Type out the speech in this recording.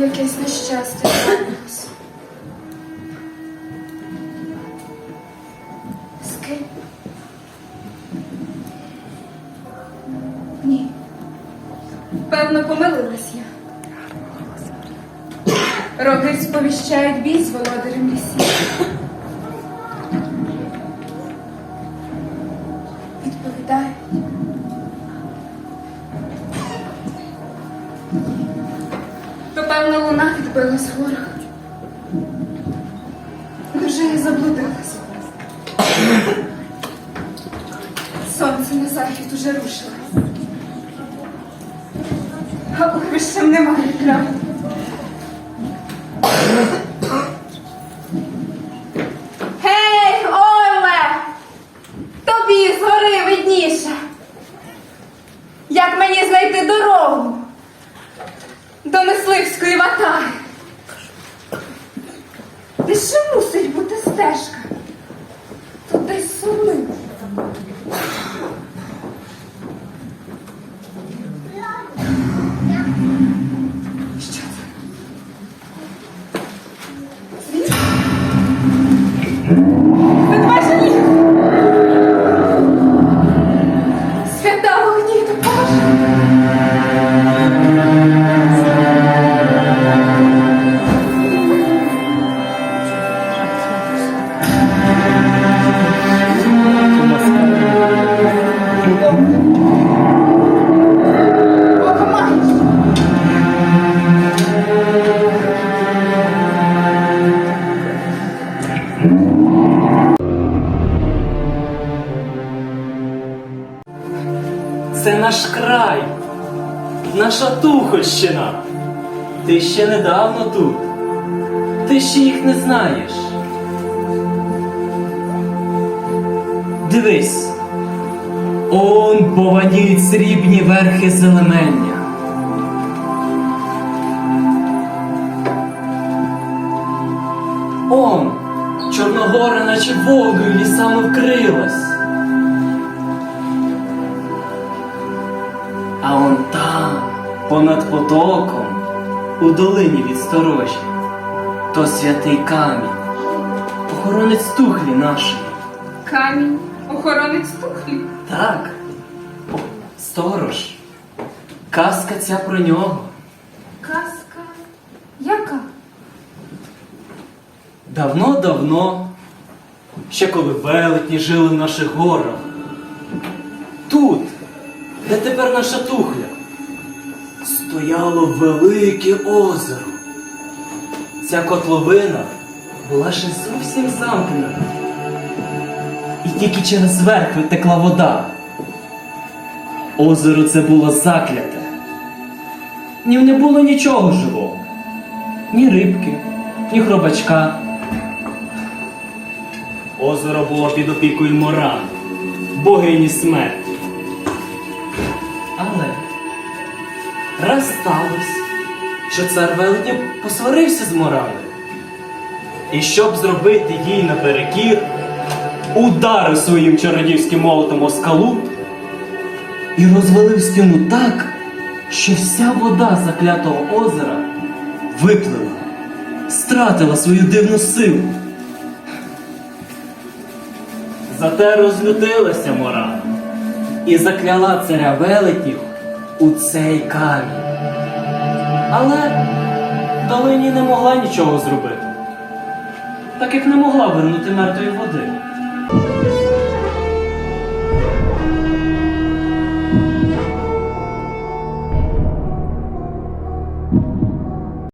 Якесь нещастя трапилось. З ким? Ні. Певно, помилилась я. Роги сповіщають бій з володарем лісів. Відповідають. Певно луна відбилась в горах. Невже я заблудилась? Сонце на захід уже рушилось. А урвищем немає краю. Стежка? Це наш край, наша Тухольщина. Ти ще недавно тут. Ти ще їх не знаєш. Дивись. Он пованіють срібні верхи зелемення. Чорногора, наче Волгою лісами вкрилась. А он там, понад потоком, у долині від сторожі, то святий камінь, охоронець тухлі нашої. Камінь, охоронець тухлі. Так, сторож. Казка ця про нього. Казка. Яка? Давно-давно, ще коли велетні жили в наших горах. Тут, де тепер наша тухля, стояло велике озеро. Ця котловина була ще зовсім замкнена. І тільки через верх витекла вода. Озеро це було закляте. В нім не було нічого живого. Ні рибки, ні хробачка. Озеро було під опікою Моран, богині смерті. Але раз сталося, що цар велетнів посварився з Мораною. І щоб зробити їй наперекір, ударив своїм чародівським молотом о скалу і розвалив стіну так, що вся вода заклятого озера виплила, стратила свою дивну силу. Зате розлютилася Морана і закляла царя велетів у цей камінь. Але долині не могла нічого зробити, так як не могла вернути мертвої води.